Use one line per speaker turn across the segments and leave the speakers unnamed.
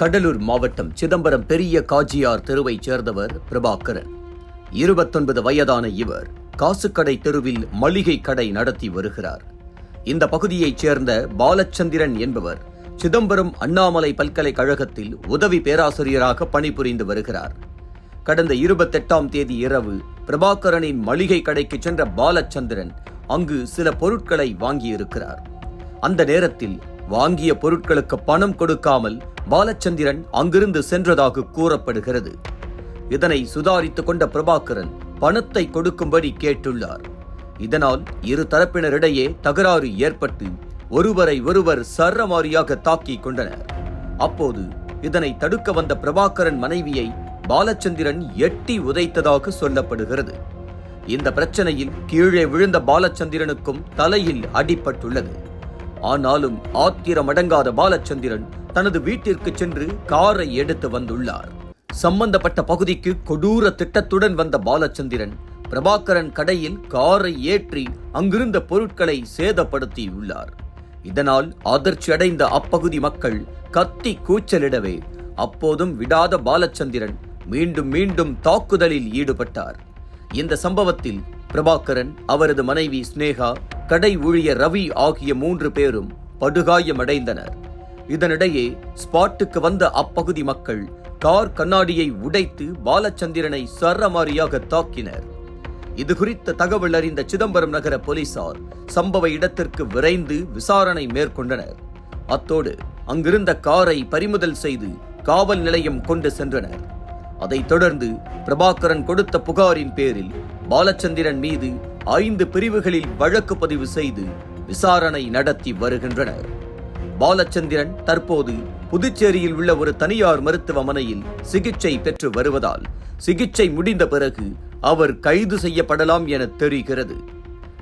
கடலூர் மாவட்டம் சிதம்பரம் பெரிய காஜியார் தெருவைச் சேர்ந்தவர் பிரபாகரன். இருபத்தொன்பது வயதான இவர் காசுக்கடை தெருவில் மளிகை கடை நடத்தி வருகிறார். இந்த பகுதியைச் சேர்ந்த பாலச்சந்திரன் என்பவர் சிதம்பரம் அண்ணாமலை பல்கலைக்கழகத்தில் உதவி பேராசிரியராக பணிபுரிந்து வருகிறார். கடந்த இருபத்தெட்டாம் தேதி இரவு பிரபாகரனின் மளிகை கடைக்கு சென்ற பாலச்சந்திரன் அங்கு சில பொருட்களை வாங்கியிருக்கிறார். அந்த நேரத்தில் வாங்கிய பொருட்களுக்கு பணம் கொடுக்காமல் பாலச்சந்திரன் அங்கிருந்து சென்றதாக கூறப்படுகிறது. இதனை சுதாரித்துக் கொண்ட பிரபாகரன் பணத்தை கொடுக்கும்படி கேட்டுள்ளார். இதனால் இரு தரப்பினரிடையே தகராறு ஏற்பட்டு ஒருவரை ஒருவர் சரமாரியாக தாக்கிக் கொண்டனர். அப்போது இதனை தடுக்க வந்த பிரபாகரன் மனைவியை பாலச்சந்திரன் எட்டி உதைத்ததாக சொல்லப்படுகிறது. இந்த பிரச்சனையில் கீழே விழுந்த பாலச்சந்திரனுக்கும் தலையில் அடிபட்டுள்ளது. ஆனாலும் ஆத்திரமடங்காத பாலச்சந்திரன் தனது வீட்டிற்கு சென்று காரை எடுத்து வந்துள்ளார். சம்பந்தப்பட்ட பகுதிக்கு கொடூர திட்டத்துடன் வந்த பாலச்சந்திரன் பிரபாகரன் கடையில் காரை ஏற்றி அங்கிருந்த பொருட்களை சேதப்படுத்தியுள்ளார். இதனால் அதிர்ச்சி அடைந்த அப்பகுதி மக்கள் கத்தி கூச்சலிடவே அப்போதும் விடாத பாலச்சந்திரன் மீண்டும் மீண்டும் தாக்குதலில் ஈடுபட்டார். இந்த சம்பவத்தில் பிரபாகரன் அவரது மனைவி ஸ்னேகா கடை ஊழியர் ரவி ஆகிய மூன்று பேரும் படுகாயமடைந்தனர். இதனிடையே ஸ்பாட்டுக்கு வந்த அப்பகுதி மக்கள் கார் கண்ணாடியை உடைத்து பாலச்சந்திரனை சரமாரியாக தாக்கினர். இது குறித்த தகவல் அறிந்த சிதம்பரம் நகர போலீசார் சம்பவ இடத்திற்கு விரைந்து விசாரணை மேற்கொண்டனர். அத்தோடு அங்கிருந்த காரை பறிமுதல் செய்து காவல் நிலையம் கொண்டு சென்றனர். அதைத் தொடர்ந்து பிரபாகரன் கொடுத்த புகாரின் பேரில் பாலச்சந்திரன் மீது ஐந்து பிரிவுகளில் வழக்கு பதிவு செய்து விசாரணை நடத்தி வருகின்றனர். பாலச்சந்திரன் தற்போது புதுச்சேரியில் உள்ள ஒரு தனியார் மருத்துவமனையில் சிகிச்சை பெற்று வருவதால் சிகிச்சை முடிந்த பிறகு அவர் கைது செய்யப்படலாம் என தெரிகிறது.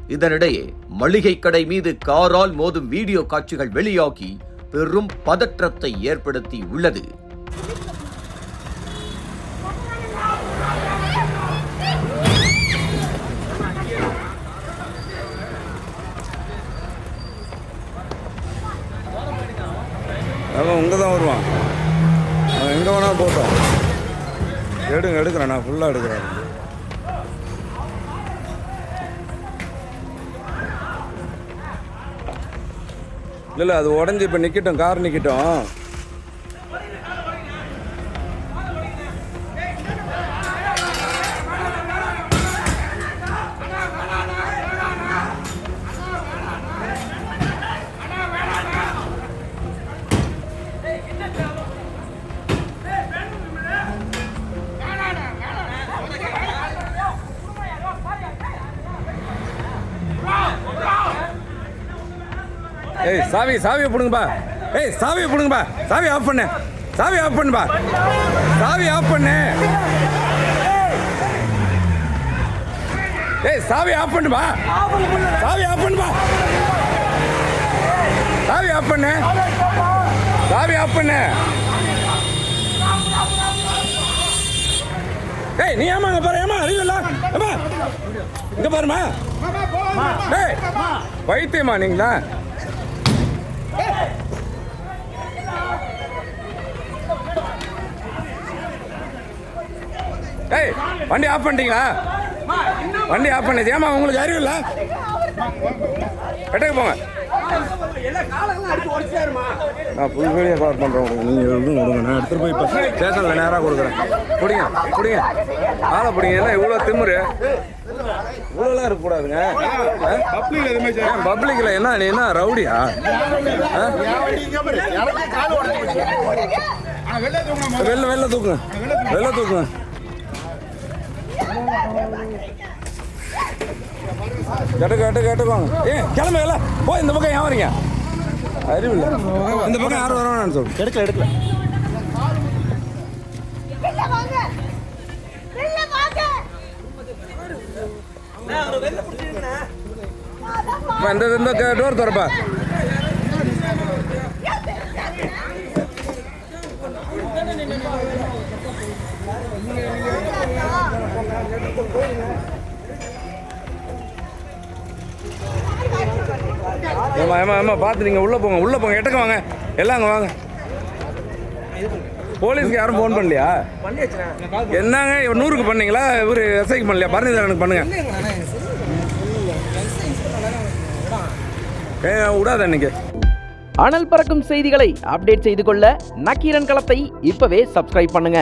இதனிடையே மளிகை கடை மீது காரால் மோதும் வீடியோ காட்சிகள் வெளியாகி பெரும் பதற்றத்தை ஏற்படுத்தி உள்ளது
அவன் இங்கே தான் வருவான். அவன் எங்கே வேணால் போட்டோம் எடுங்க எடுக்கிறேன். நான் ஃபுல்லாக எடுக்கிறேன். இல்லை இல்லை அது உடஞ்சி இப்போ நிற்கட்டும் கார் நிற்கட்டும் ஏய் சாவி சாவியை பிடுங்கப்பா ஏய் சாவியை பிடுங்கப்பா சாவி ஆஃப் பண்ணு. சாவி ஆஃப் பண்ணுப்பா சாவி ஆஃப் பண்ணு. ஏய் சாவி ஆஃப் பண்ணுப்பா சாவி ஆஃப் பண்ணுப்பா சாவி ஆஃப் பண்ணு. சாவி ஆஃப் பண்ணு. ஏய் நீ ஏமா இங்க பாரு? ஏமா அறிவில்ல ஏமா இங்க பாருமா ஏய் வைத்தியமா நீங்களா? ஏய் வண்டி ஆஃப் பண்ணிட்டீங்களா? வண்டி ஆஃப் பண்ணி ஏமா உங்களுக்கு அறிவு இல்லை? கட்டுக்கு போங்க. நான் ஃபுல் வீடியோ கவர் பண்ணுறேன் நீங்கள் எழுதும் கொடுங்க. நான் எடுத்துகிட்டு போய் இப்போ ஸ்டேஷனில் நேராக கொடுக்குறேன். பிடிங்க பிடிங்க. ஆளை பிடிங்க. என்ன இவ்வளோ திமுரு? இவ்வளோலாம் இருக்கக்கூடாதுங்க. பப்ளிக்கில் என்ன நீ என்ன ரவுடியா? வெளில வெளில தூக்குங்க. வெளில தூக்குங்க. கேட்டு கேட்டு கேட்டுக்கோங்க. ஏ கிளம்பு இல்லை போய் இந்த பக்கம் ஏன் வரீங்க அறிவில்லை. இந்த பக்கம் யாரும் வரவேணான்னு சொல்லு
எடுக்கல எடுக்கல.
இந்த இந்த டோர் திறப்பா. ஏமா ஏமா ஏமா பார்த்து நீங்கள் உள்ளே போங்க உள்ளே போங்க எட்டக்க வாங்க. எல்லாம் அங்கே வாங்க. போலீஸ்க்கு யாரும் ஃபோன் பண்ணலையா? என்னங்க இவர் நூறுக்கு பண்ணீங்களா? இவர் எஸ்ஐக்கு பண்ணலையா? பரணிதரனுக்கு பண்ணுங்க. ஏ விடாத இன்னைக்கு
அனல் பறக்கும் செய்திகளை அப்டேட் செய்து கொள்ள நக்கீரன் களத்தை இப்பவே சப்ஸ்கிரைப் பண்ணுங்க.